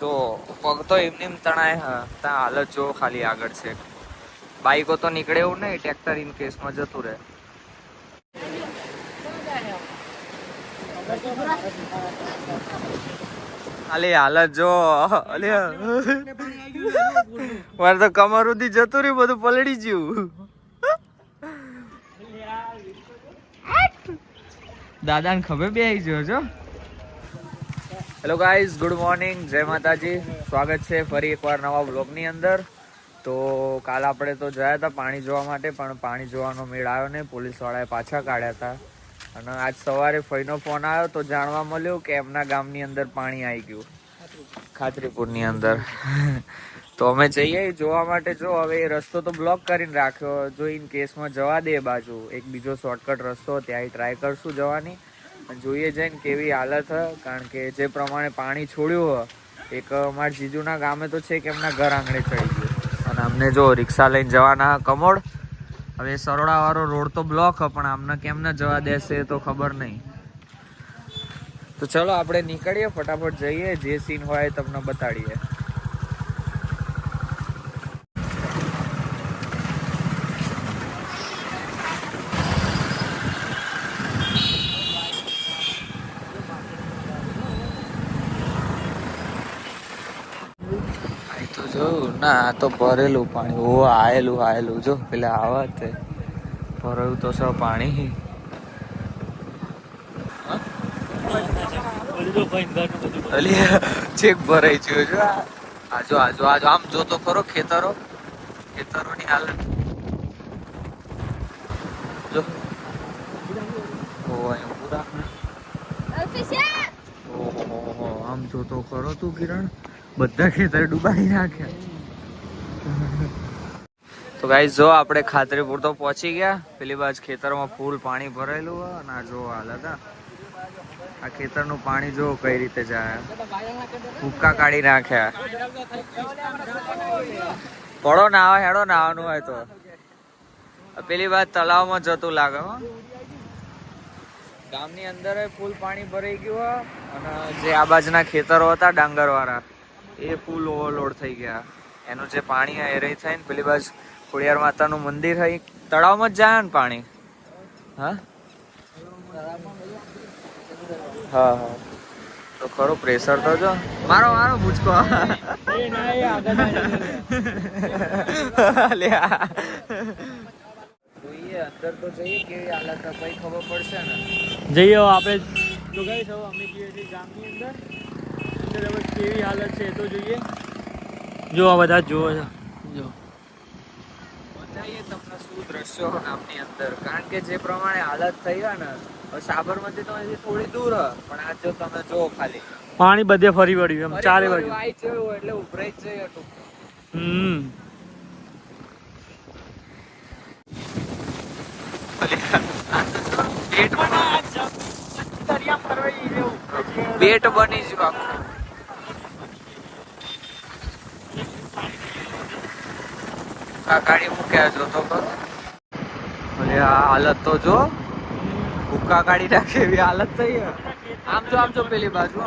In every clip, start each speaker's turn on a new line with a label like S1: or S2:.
S1: જો, પગ તો એમને એમ તણાય ત્યાં હાલત જો ખાલી આગળ છે. બાઈકો તો નીકળે એવું નહીં ટ્રેક્ટર ઇન કેસમાં જતું રહે. અલે હાલત જો અલે મારે તો કમર સુધી જતું રહ્યું, બધું પલળી ગયું. દાદાને ખબર બે આવી ગયો છો હેલો ગાઈઝ ગુડ મોર્નિંગ જય માતાજી સ્વાગત છે ફરી એકવાર નવા બ્લોગની અંદર. તો કાલ આપણે તો ગયા હતા પાણી જોવા માટે, પણ પાણી જોવાનો મેળ આવ્યો નહીં. પોલીસવાળાએ પાછા કાઢ્યા હતા. અને આજ સવારે ફઈનો ફોન આવ્યો તો જાણવા મળ્યું કે એમના ગામની અંદર પાણી આવી ગયું. ખાતરીપુરની અંદર. તો અમે જઈએ, જોવા માટે જો. હવે એ રસ્તો તો બ્લોક કરીને રાખ્યો. જો ઇન કેસમાં જવા દે બાજુ. એક બીજો શોર્ટકટ રસ્તો, ત્યાંય ટ્રાય કરશું જવાની. અને જોઈએ જઈને કેવી હાલત હ, કારણ કે જે પ્રમાણે પાણી છોડ્યું હ, એક અમારા જીજુના ગામે તો છે કે એમના ઘર આંગણે ચડી ગયું. અને અમને જો રિક્ષા લઈને જવાના કમોડ, હવે સરોડાવાળો રોડ તો બ્લોક પણ આમને કેમ ના જવા દેશે તો ખબર નહીં. તો ચલો આપણે નીકળીએ, ફટાફટ જઈએ, જે સીન હોય તમને બતાડીએ આ તો જો ના આ તો ભરેલું પાણી. ઓ આયેલું આયેલું. જો પેલા આવા તે. ભરેલું તો સૌ પાણી ચેક ભરાઈ ગયો જો આજો આજો આજો આમ જોતો ખરો ખેતરો. ખેતરોની હાલત. જો. ઓ પૂરા. ઓહો આમ જોતો ખરો તું કિરણ. બધા ખેતર ડૂબાઈ નાખ્યા. તો ગાઈસ જો આપણે ખાતરીપુર તો પહોંચી ગયા. પેલી બાજુ ખેતરમાં ફૂલ પાણી ભરેલું અને આ જો હાલ હતા. આ ખેતરનું પાણી જો કઈ રીતે જાય. ભૂક્કા કાઢી નાખ્યા. પડો નાવા હેડો નાવાનું હોય તો. પેલી બાદ તલાવમાં જતું લાગે હો. ગામની અંદર ફૂલ પાણી ભરાઈ ગયું અને જે આ બાજુના ખેતરો હતા ડાંગર વાળા એ ફૂલ ઓવરલોડ થઈ ગયા. એનું જે પાણી એ રહી થાય ને, પેલી બાજુ ખોડિયાર માતાનું મંદિર હઈ. તળાવમાં જ જાય ને પાણી? હા? હા હા. તો ખરો, પ્રેશર તો જો. મારો મારો લ્યા. જોઈએ, અંદર તો જઈએ, કેવી હાલત પછી ખબર પડશે ને.
S2: જઈએ આપણે તો ગઈ સૌ અમે ગામની અંદર. કેવી હાલત છે એ તો જોઈએ. જો આ બધા જુઓ. છો જો.
S1: બતાવીએ તમને શું દ્રશ્યો ગામની અંદર. કારણ કે જે પ્રમાણે હાલત થઈ હોય ને સાબરમતી તો અહીંથી થોડી દૂર પણ આ જો તમે જો ખાલી.
S2: પાણી બધે ફરી વળ્યું એમ ચારે બાજુ.
S1: આવી એટલે ઉભરાઈ જ જઈ તો
S2: હમ.
S1: બેટ બની જ આખું. મૂક્યા તો આ હાલત તો જો. ભૂક્કા કાઢી નાખે એવી હાલત થઈ આમ જો આમ જો પેલી બાજુ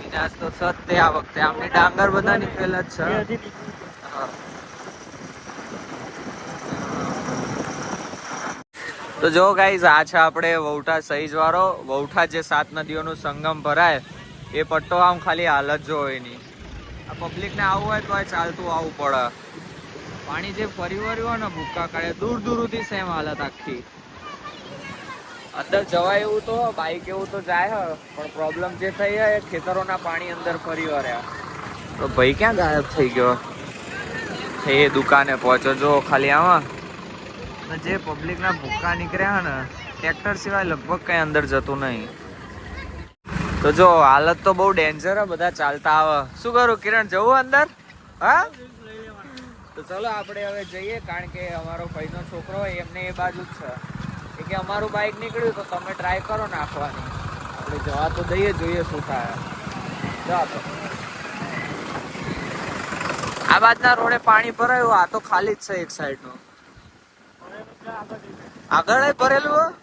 S1: વિનાશ તો સત્ય આ વખતે. આમની ડાંગર બધા નીકળેલા જ છે. તો જો ગાઈઝ આ છે આપણે વૌઠા સહીજ વાળો વૌઠા જે સાત નદીઓનું સંગમ ભરાય એ પટ્ટો આમ ખાલી હાલત જો એની. આ પબ્લિકને આવું હોય તો ચાલતું આવવું પડે. પાણી જે ફરી વર્યું ને ભૂક્કા કાઢે, દૂર દૂર સુધી સેમ હાલત આખી. અંદર જવાય એવું તો બાઈક એવું તો જાય પણ પ્રોબ્લેમ જે થઈ એ ખેતરોના પાણી અંદર ફરી વર્યા તો ભાઈ ક્યાં ગાયબ થઈ ગયો? એ દુકાને, પહોંચો જો ખાલી આમાં. જે પબ્લિકના ભૂક્કા નીકળ્યા ને ટ્રેક્ટર સિવાય લગભગ કઈ અંદર જતું નહીં. તો જો હાલત તો બહુ ડેન્જર હે, બધા ચાલતા આવે. શું કરું, કિરણ, જવું અંદર? હા? તો ચલો આપણે હવે જઈએ, કારણ કે અમારો ભાઈનો છોકરો હોય, એમને એ બાજુ જ છે. કે અમારું બાઇક નીકળ્યું, તો તમે ટ્રાય કરો નાખવાની. આપણે જવા તો દઈએ, જોઈએ શું થાય. જવા તો. આ બાજના રોડે પાણી ભરાયું, આ તો ખાલી જ છે એક સાઈડનું આગળ ભરેલું?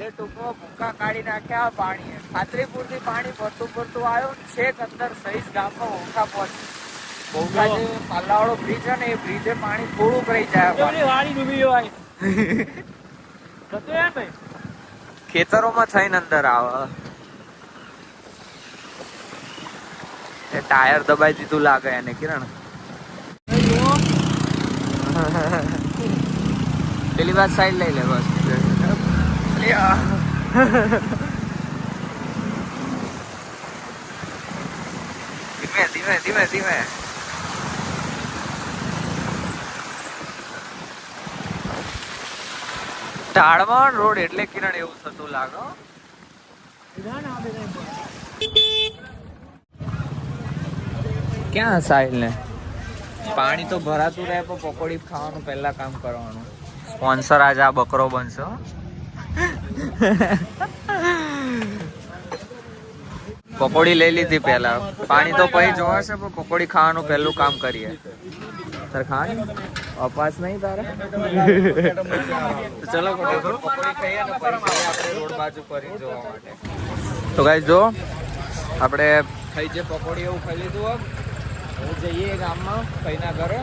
S1: એટલે ટૂંકમાં ભૂકા કાઢી નાખ્યા પાણી ખાતરીપુરથી પાણી ભરતું ભરતું આવ્યું છેક અંદર સહીજ ગામમાં ઓખા પહોંચ્યું. ઓખા જે પાલ્લાવાળો બ્રિજ છે ને એ બ્રિજે પાણી થોડુંક રહી જાય.
S2: વાડી ડૂબી જવાય
S1: ખેતરોમાં થઈને અંદર આવે. ટાયર દબાઈ દીધું લાગે એને કિરણ. પેલી વાત સાઈડ લઈ લે બસ. ધીમે ધીમે ધીમે ધીમે ઢાળમાં રોડ એટલે કિરણ એવું થતું લાગે. ક્યાં સાહિલ ને? પાણી તો ભરાતું રહે, પણ પકોડી ખાવાનું પહેલા કામ કરવાનું. સ્પોન્સર આજે આ બકરો બનશે. પકોડી લઈ લીધી પહેલા. પાણી તો પછી જોવાશે પણ પકોડી ખાવાનું પહેલું કામ કરીએ. તારે ખાવાની? અપાસ નહીં તારે? ચલો રોડ બાજુ ફરી જોવા માટે. તો ગાઈસ જો આપણે ખાઈ જે પકોડી એવું ખાઈ લીધું હોત હું જઈએ ગામમાં કઈના ઘરે.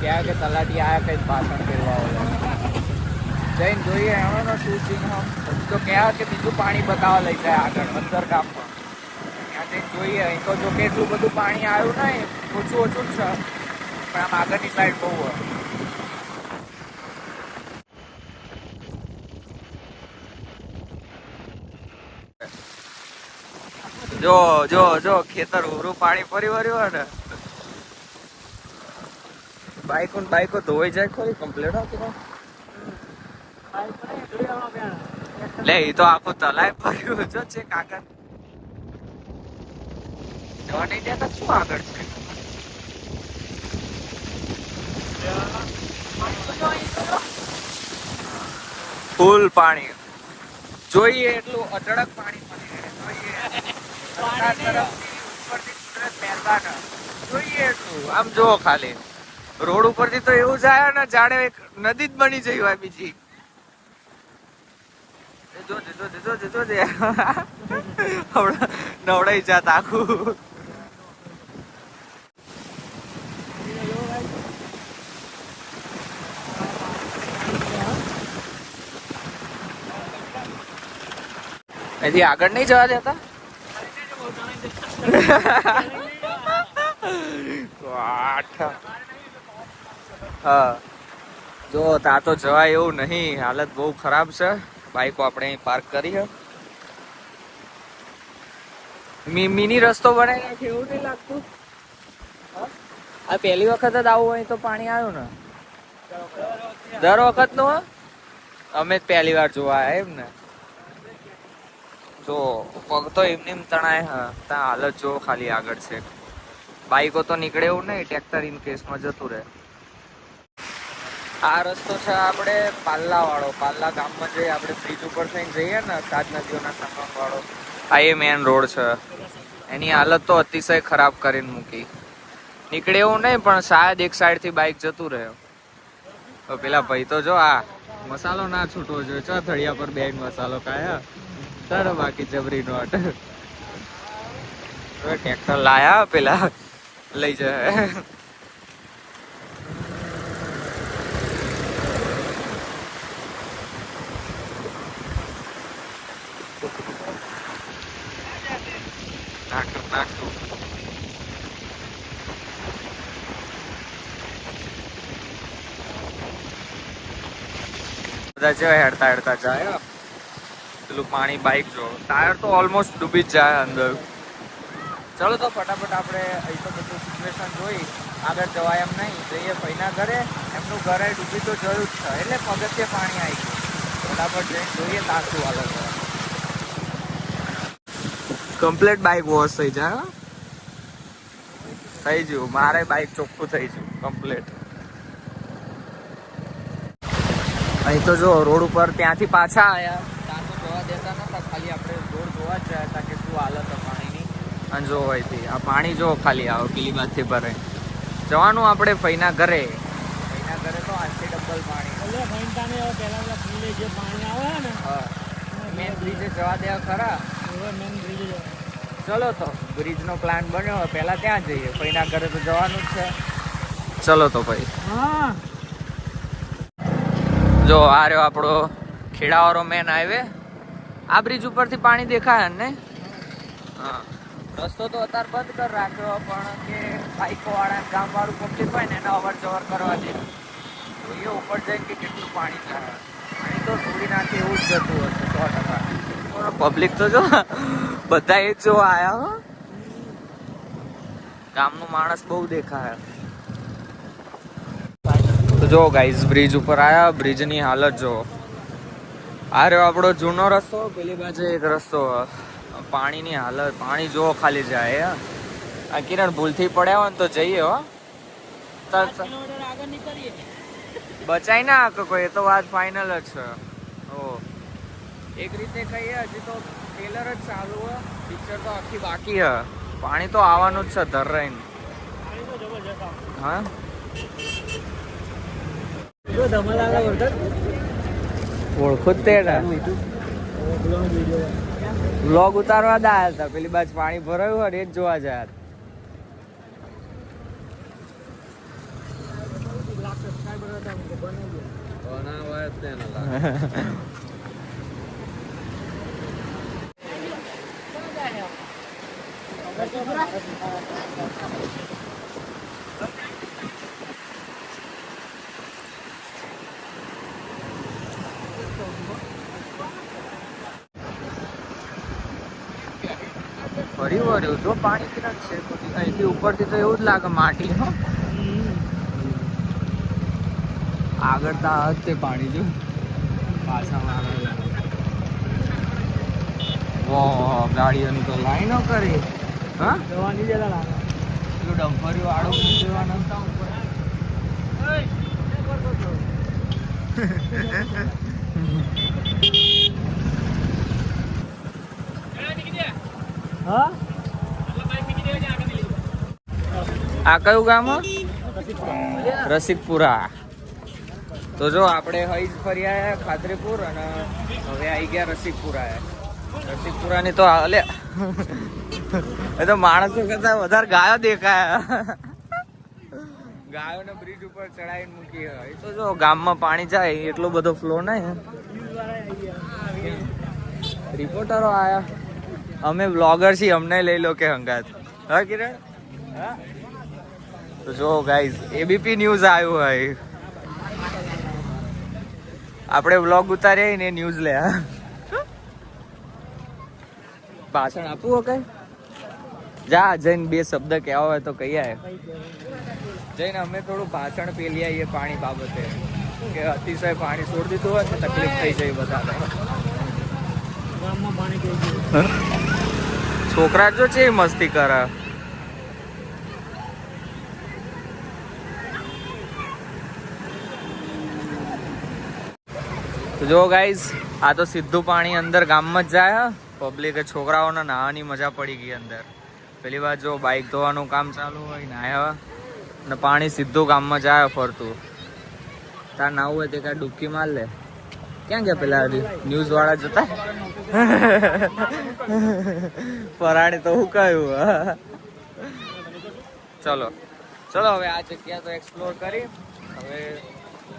S1: ક્યાં કે તલાટી આયા કઈ પાછળ કરવા જઈને જોઈએ આવે ને શું સીન હમ તો ક્યાં કે બીજું પાણી બતાવવા લઈ જાય આગળ અંદર ગામમાં ત્યાં જઈને જોઈએ, અહીં તો જો કે એટલું બધું પાણી આવ્યું નહીં, ઓછું ઓછું છે. પણ આમ આગળની સાઈડ બહુ હોય. જો જો જો, ખેતર ઉરું પાણી ફરી વર્યું હોય ને. બાઈકો બાઈકો ધોઈ જાય ખરી કમ્પ્લેટ હતી લે એ તો આખું તલાય ફર્યું જો છે કાગળ. જવા નહીં તો શું આગળ છે? ફૂલ પાણી. જોઈએ એટલું અઢળક પાણી મળી. જોઈએ. એટલું. આમ જુઓ ખાલી. રોડ ઉપરથી તો એવું જાય ને જાણે એક નદી જ બની જઈ હોય બીજી. નવડાઈ જાત આખું. અહીંથી આગળ નહીં જવા દેતા. હા. જો, તા તો જવાય એવું નહીં. હાલત બહુ ખરાબ છે. બાઈકો આપણે અહીં પાર્ક કરી છે. મિની રસ્તો બનાવી નાખે એવું નહીં લાગતું? આ પહેલી વખત જ આવું હોય તો પાણી આવ્યું ને? દર વખતનું અમે જ પહેલી વાર જોવા એમ ને? જો, પગ તો એમને એમ તણાય, હા. ત્યાં હાલત જો ખાલી આગળ છે. બાઈકો તો નીકળે એવું નહીં, ટ્રેક્ટર ઇન કેસમાં જતું રહે. આ રસ્તો છે આપણે પાલ્લા વાળો પાલ્લા ગામમાં જઈએ આપણે બ્રિજ ઉપર થઈને જઈએ ને, સાત નદીઓના સંગમ વાળો આ એ મેન રોડ છે. એની હાલત તો અતિશય ખરાબ કરીને મૂકી. નીકળે એવું નહીં, પણ શાયદ એક સાઈડથી બાઇક જતું રહે. તો પેલા ભાઈ તો જો, આ મસાલો ના છૂટવો જોઈએ. ચો, થળિયા પર બેન મસાલો કાયા તારો બાકી જબરી નોટ ટ્રેક્ટર લાયા, પેલા લઈ જાય નાખું નાખું બધા જાય, હેડતા હેડતા જાય પેલું પાણી બાઇક જો. ટાયર તો ઓલમોસ્ટ ડૂબી જ જાય અંદર. ચલો તો ફટાફટ આપણે અહીં તો બધું સિચ્યુએશન જોઈ. આગળ જવાય એમ નહીં. જઈએ ભાઈના ઘરે. એમનું ઘરે ડૂબી તો જરૂર જ છે. એટલે પગથિયે પાણી આવી ગયું. ફટાફટ જઈને જોઈએ તાસું હાલત કમ્પ્લીટ બાઇક વોશ થઈ જાય. થઈ ગયું. મારે બાઇક ચોખ્ખું થઈ ગયું. કમ્પ્લીટ અહીં તો જો રોડ ઉપર ત્યાંથી પાછા આવ્યા ત્યાં તો જોવા દેતા નતા ખાલી આપણે રોડ જોવા જ રહ્યા હતા કે શું હાલત પાણીની. અને જો અહીંથી આ પાણી જો ખાલી આવો પેલી બાજથી ભરે. જવાનું આપણે ફઈના ઘરે. ફઈના ઘરે તો આટલી ડબલ પાણી.
S2: એટલે ફઈનતાને પહેલા ફૂલે જે પાણી આવે ને
S1: હા. મેન બ્રિજે જવા દેવા ખરા.
S2: મેન બ્રિજ
S1: ચલો તો બ્રિજનો પ્લાન બન્યો પહેલા ત્યાં જઈએ. ફઈના ઘરે તો જવાનું જ છે. ચલો તો ભાઈ
S2: હા.
S1: જો આ રહ્યો આપણો ખેડાવાળો મેન હાઈવે આ બ્રિજ ઉપરથી પાણી દેખાય ને રસ્તો તો અત્યારે બંધ કરી રાખ્યો, પણ કે બાઈકો વાળા ગામ વાળું પબ્લિક હોય ને એને અવર જવર કરવા દે. તો એ ઉપર જઈને કે કેટલું પાણી થાય. પાણી તો ધોળી નાખે એવું જ જતું હશે સો ટકા. પબ્લિક તો જો. બધા એ જ જોવા આવ્યા ગામનું માણસ બહુ દેખાય. તો જો ગાઈઝ બ્રિજ ઉપર આયા બ્રિજની હાલત જો આ રહ્યો આપણો જૂનો રસ્તો પેલી બાજુ એક રસ્તો પાણીની હાલત પાણી જો ખાલી જાય. આ કિરણ ભૂલથી પડ્યા હોય ને તો જઈએ હો. બચાઈ ના કે કોઈ એ તો વાત ફાઇનલ જ છે. ઓ. એક રીતે કહીએ હજી તો ટ્રેલર જ ચાલુ હે. પિક્ચર તો આખી બાકી હે. પાણી તો આવવાનું જ છે
S2: ધર આવે.
S1: હા
S2: જો ધમાલ આગળ વરસાદ
S1: ઓળખું જ તે બ્લોગ ઉતારવા જ હતા પેલી બાજુ પાણી ભરાયું હોય ને એ જ જોવા જાય ફરી વળ્યું જો પાણી કિરણ છે બધી. અહીંથી ઉપરથી તો એવું જ લાગે માટી હો. આગળ તો આ તે પાણી જો. પાછા વાહ ગાડીઓની તો લાઈનો કરી. હા?
S2: જવાની જરા લાગે.
S1: પેલું ડમ્પરી વાળો મૂકવાનો હતા ઉપર
S2: હા?
S1: આ કયું ગામ? રસિકપુરા. તો જો, આપણે હઈજ ફરી આવ્યા ખાતરીપુર અને હવે આવી ગયા રસિકપુરા રસિકપુરાની તો અલે. એ તો માણસો કરતા વધારે ગાયો દેખાયા. ગાયોને બ્રિજ ઉપર ચડાવીને મૂકી એ તો જો, ગામમાં પાણી જાય, એટલો બધો ફ્લો નહીં. રિપોર્ટરો આયા. અમે બ્લોગર છીએ, અમને લઈ લો કે હંગાત. હા, કિરણ? હા? તો જો ગાઈઝ એબીપી ન્યૂઝ આવ્યું હોય. આપણે વ્લોગ ઉતારીએ ને ન્યૂઝ લે ભાષણ આપવું કઈ જા જઈને બે શબ્દ કહેવા હોય તો કહી આવે જઈને અમે થોડું ભાષણ પેલી આવીએ પાણી બાબતે. કે અતિશય પાણી છોડી દીધું હોય તો તકલીફ થઈ જાય બધાને.
S2: ગયું
S1: છોકરા જો છે મસ્તી કરે? જો ગાઈઝ આ તો સીધું પાણી અંદર ગામમાં જ જાય પબ્લિકે છોકરાઓને નાહવાની મજા પડી ગઈ અંદર. પેલી વાર જો બાઇક ધોવાનું કામ ચાલુ હોય નાહ્યા અને પાણી સીધું ગામમાં જાય ફરતું. તાર નાવું હોય તે કાંઈ ડૂબકી માર લે. ક્યાં ગયા પેલા ન્યૂઝ વાળા જતા? પરાણે તો હું. કહ્યું ચલો. ચલો, હવે આ જગ્યા તો એક્સપ્લોર કરી. હવે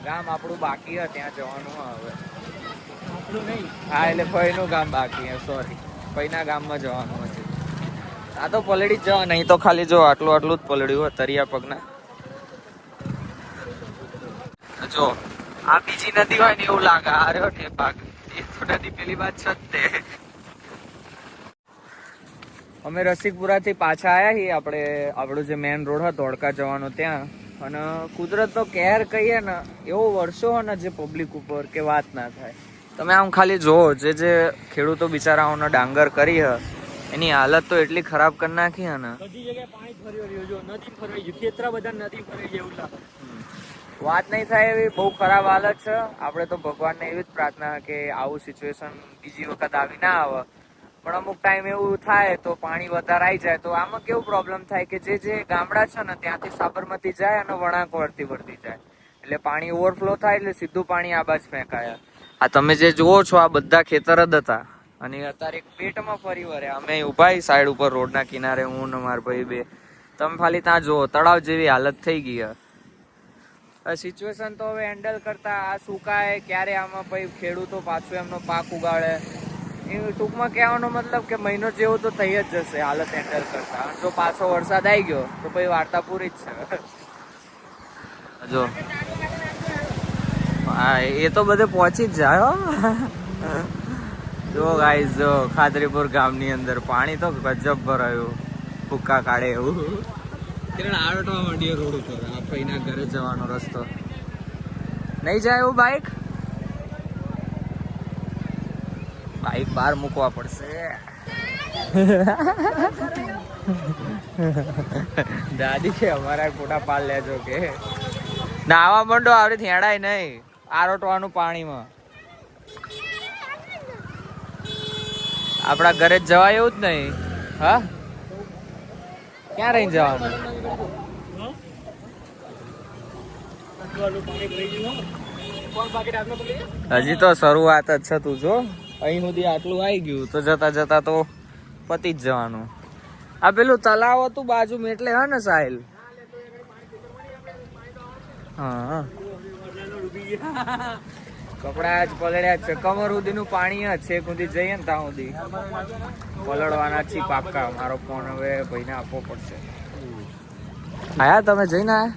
S1: ગામ આપણું બાકી ત્યાં જવાનું હવે. હા, એટલે ફઈનું ગામ બાકી સોરી ફઈના ગામમાં જવાનું હશે આ તો પલળી જ જવા નહીં તો ખાલી જો આટલું આટલું જ પલળ્યું હોય, તરિયા પગના. જો, આ બીજી નદી હોય ને એવું લાગે, આ રહ્યો ને ભાગ એ તો નદી પેલી વાત છે જ તે. અમે રસિકપુરાથી પાછા આવ્યા છીએ, આપણે આપણો જે મેન રોડ હતો, ધોળકા જવાનો ત્યાં. અને કુદરતનો કેર કહીએ ને, એવો વર્ષો ને જે પબ્લિક ઉપર કે વાત ના થાય. તમે આમ ખાલી જોવો જે જે ખેડૂતો બિચારાઓનો ડાંગર કરી હ એની હાલત તો એટલી ખરાબ કરી નાખી હે ને.
S2: બધી જગ્યાએ પાણી ફરી રહ્યું જો નદી ફરી ગયું ખેતરા બધા નદી ફરી એવું લાગે
S1: વાત નહીં થાય એવી બહુ ખરાબ હાલત છે. આપણે તો ભગવાનને એવી જ પ્રાર્થના કે આવું સિચ્યુએશન બીજી વખત આવી ના આવે. પણ અમુક ટાઈમ એવું થાય તો પાણી વધારે આવી જાય. તો આમાં કેવું પ્રોબ્લેમ થાય કે જે જે ગામડા છે ને ત્યાંથી સાબરમતી જાય અને વળાંક વળતી વળતી જાય. એટલે પાણી ઓવરફ્લો થાય એટલે સીધું પાણી આ બાજ ફેંકાય. આ તમે જે જુઓ છો, આ બધા ખેતર જ હતા. અને અત્યારે એક પેટમાં ફરી વરે અમે ઊભા સાઈડ ઉપર, રોડના કિનારે, હું ને મારા ભાઈ બે. તમે ખાલી ત્યાં જુઓ, તળાવ જેવી હાલત થઈ ગઈ સિચ્યુએશન તો હવે હેન્ડલ કરતા, આ સુકાય ક્યારે આમાં ભાઈ ખેડૂતો પાછું એમનો પાક ઉગાડે. એ ટૂંકમાં કહેવાનો મતલબ કે મહિનો જેવો તો થઈ જ જશે હાલત હેન્ડલ કરતા. જો પાછો વરસાદ આવી ગયો, તો ભાઈ વાર્તા પૂરી જ છે. જો. હા એ તો બધે પહોંચી જ જાય જો ગાઈઝ જો ખાતરીપુર ગામની અંદર પાણી તો ગજબ ભરાયું. ભૂક્કા કાઢે એવું. કિરણ આડટવા માંડીએ રોડ ઉપર આપણા ઘરે જવાનો રસ્તો. નહીં જાય એવું બાઈક બાઈક બહાર મૂકવા પડશે. દાદી કે અમારા ફોટા પાડ લેજો કે. નાવા મંડો આવડે થેડાય નહીં. આરોટવાનું પાણીમાં. આપણા ઘરે જવાય એવું જ નહીં. હા? ક્યાં રહીને જવાનું? હજી તો શરૂઆત જ છે તું જો. અહીં સુધી આટલું આવી ગયું. તો જતા જતા તો પતી જ જવાનું. આ પેલું તલાવ હતું બાજુમાં એટલે હા ને સાહિલ? હા. કપડા જ પલળ્યા છે. કમર સુધીનું પાણી જ છે. સુધી જઈએ ને ત્યાં સુધી. પલળવાના છી પાક્કા. મારો ફોન હવે ભાઈને આપવો પડશે. આયા તમે જઈને આયા?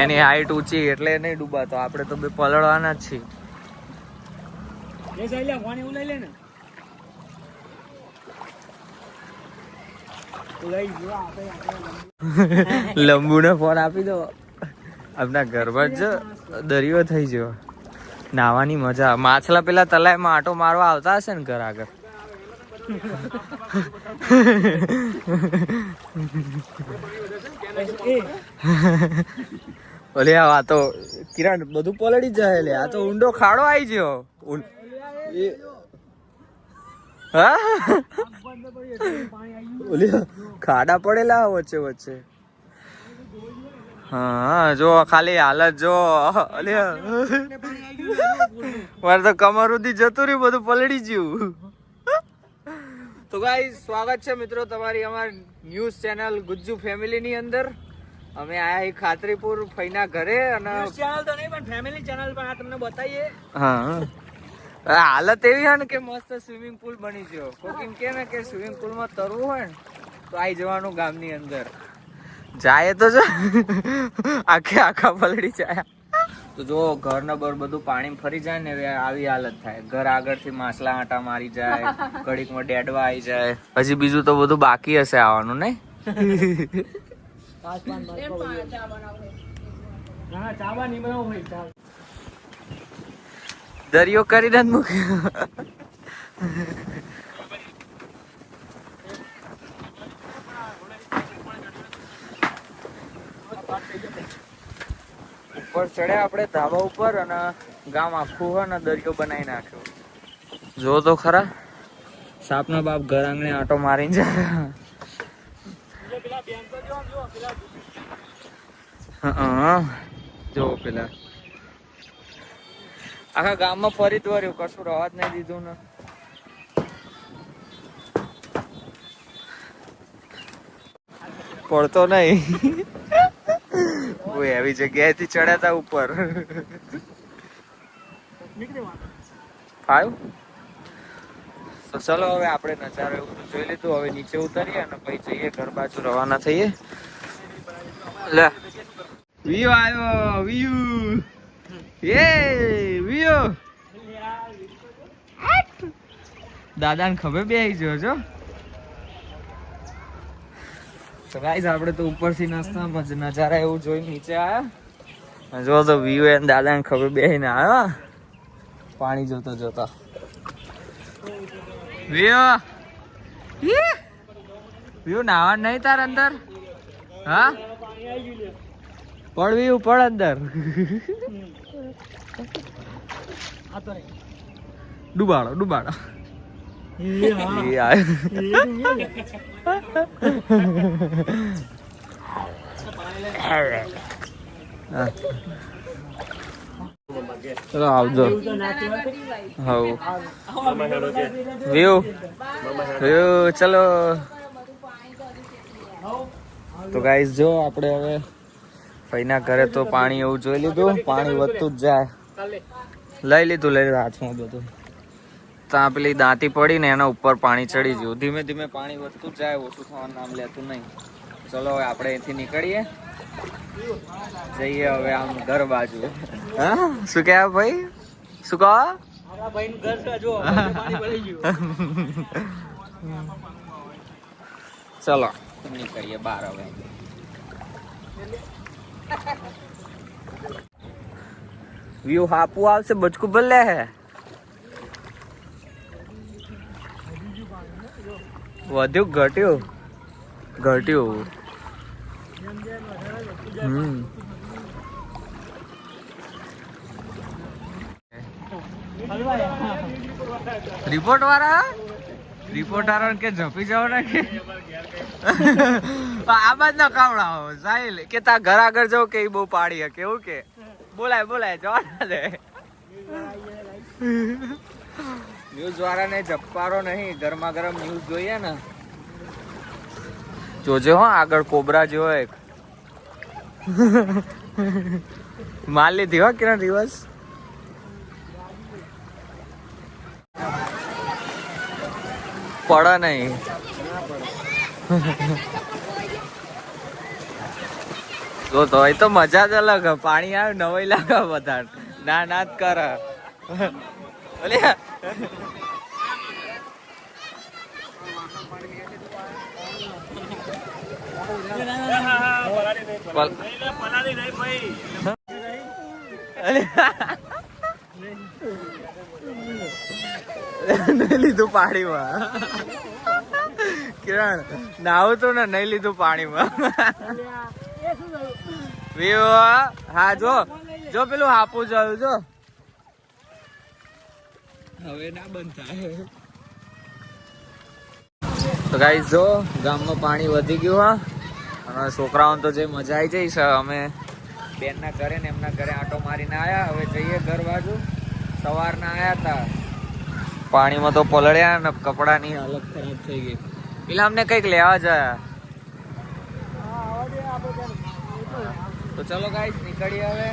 S1: એની હાઈટ ઊંચી એટલે નહીં ડૂબાતો. આપણે તો બે પલળવાના જ છીએ
S2: એ સાઈ લે ફોન એવું લઈ લે ને તો લઈ જો આપણે આપણે
S1: લંબુને ફોન આપી દો. આપણા ઘરમાં જ દરિયો થઈ ગયો. નાવાની મજા. માછલા પેલા તલાઈમાં આટો મારવા આવતા હશે ને ઘર આગળ? ઓલે આ વાતો, કિરણ, બધું પલળી જાય લે. આ તો ઊંડો ખાડો આવી ગયો. ઓલે ખાડા પડેલા વચ્ચે વચ્ચે. હા જો ખાલી હાલત જો. મારે તો કમર સુધી જતું રહ્યું બધું પલળી ગયું. તો ગાઈસ સ્વાગત છે મિત્રો તમારી અમારી ન્યૂઝ ચેનલ ગુજ્જુ ફેમિલી ની અંદર. અમે આયા ખાતરીપુર ફઈના ઘરે અને
S2: ચેનલ તો નહીં પણ ફેમિલી ચેનલ પણ આ તમને બતાવીએ
S1: હા હાલત એવી છે ને કે મસ્ત સ્વિમિંગ પુલ બની ગયો. કોકિંગ કે ને કે સ્વિમિંગ પુલમાં તરવું હોય ને તો આઈ જવાનું ગામની અંદર. જાય તો જો. આખે આખા પલડી જાય. તો જો ઘર ના બર બધું પાણી ફરી જાય ને આવી હાલત થાય. ઘર આગળથી માછલા આટા મારી જાય કડીકમાં ડેડવા આવી જાય. હજી બીજું તો બધું બાકી હશે આવવાનું નહીં? દરિયો કરીને જ મૂક્યો ઉપર ચડ્યા આપણે ધાબા ઉપર અને ગામ આખું હોય ને દરિયો બનાવી નાખ્યો. જો તો ખરા. સાપના બાપ ઘર આંગણે આટો મારીને જાય.
S2: જો પેલા.
S1: આખા ગામમાં ફરી દોર્યું કશું રવા જ નહીં દીધું ને. પડતો નહીં. ઓય એવી જગ્યાએથી ચડ્યા તા ઉપર.
S2: નીકળી
S1: ફાયું તો ચલો હવે આપણે નજારો એવું તો જોઈ લીધું હવે નીચે ઉતરીએ અને પછી જઈએ ઘર બાજુ રવાના થઈએ. લે. વિયો આવ્યો વિયુ. યે વિયો. દાદાને ખબર બે આવી ગયો છો તો ગાઈસ આપણે તો ઉપરથી નાસ્તા જ નજારા એવું જોઈ નીચે આયા. જો તો વ્યૂ દાદા દાદાને ખબર બે ને આવ્યા પાણી જોતો જોતો. વ્યૂ વ્યૂ નાવા નહીં તાર અંદર? હા? પડ વ્યૂ પડ અંદર. ડુબાડો ડુબાડો. ચલો આવજો હવ વ્યૂ વ્યૂ ચલો તો ગાઈસ જો આપણે હવે ફઈના ઘરે તો પાણી એવું જોઈ લીધું પાણી વધતું જ જાય લઈ લીધું લઈ લીધું હાથમાં બધું ત્યાં પેલી દાંતી પડી ને એના ઉપર પાણી ચડી ગયું. ધીમે ધીમે પાણી વધતું જાય ઓછું થવાનું નામ લેતું નહીં. ચલો હવે આપણે અહીંથી નીકળીએ. જઈએ હવે આમ ઘર બાજુ. હા? શું કહેવા ભાઈ? શું કહો?
S2: મારા ભાઈનું ઘર છે, જો પાણી ભરાઈ ગયું.
S1: ચલો. નીકળીએ બાર હવે. વ્યૂ હાપુ આવશે બચકું ભલે હે. વધ્યું ઘટ્યું? ઘટ્યું. હમ. રિપોર્ટ વાળા રિપોર્ટ વાળા કે ઝપી જાવ ને કે આ બાજ ના કાવડાવો સાહેલ, કે તા ઘર આગળ જાવ કે બહુ પાડી હે કેવું કે? બોલાય બોલાય જવા દે ન્યૂઝ વાળાને જપ્પારો નહીં ગરમા ગરમ ન્યૂઝ જોઈએ ને. જોજે હો, આગળ કોબરા જેવો એક. માલ લીધી હો, કિરણ દિવસ. પડે નહીં. તો તો એ તો મજા જ અલગ. પાણી આવે નવાઈ લાગે બધા ના ના જ કરે. અલ્યા નહીં લીધું પાણીમાં. કિરણ નાવું તો ને નહીં લીધું પાણીમાં. હા જો જો પેલું હાપુ જોયું જો. હવે ના બંધ તો ગાઈઝ જો ગામમાં પાણી વધી ગયું, હા. અને છોકરાઓને તો જે મજા આવી જઈશ અમે બેનના ઘરે ને એમના ઘરે આટો મારીને આવ્યા હવે જઈએ ઘર બાજુ. સવારના આવ્યા હતા પાણીમાં તો પલળ્યા ને કપડાની હાલત ખરાબ થઈ ગઈ. પેલા અમને કંઈક લેવા જયા. તો ચલો ગાઈઝ નીકળીએ હવે.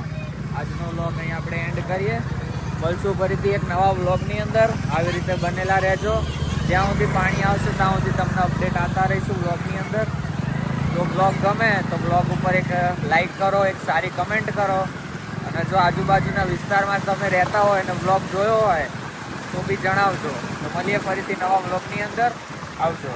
S1: આજનો લોક અહીં આપણે એન્ડ કરીએ. મળશું ફરીથી એક નવા વ્લોગની અંદર. આવી રીતે બનેલા રહેજો. જ્યાં સુધી પાણી આવશે, ત્યાં સુધી તમને અપડેટ આવતા રહીશું વ્લોગની અંદર. જો બ્લોગ ગમે, તો બ્લોગ ઉપર એક લાઈક કરો, એક સારી કમેન્ટ કરો. અને જો આજુબાજુના વિસ્તારમાં તમે રહેતા હોય અને બ્લોગ જોયો હોય, તો બી જણાવજો. તો મળીએ ફરીથી નવા બ્લોગની અંદર. આવજો.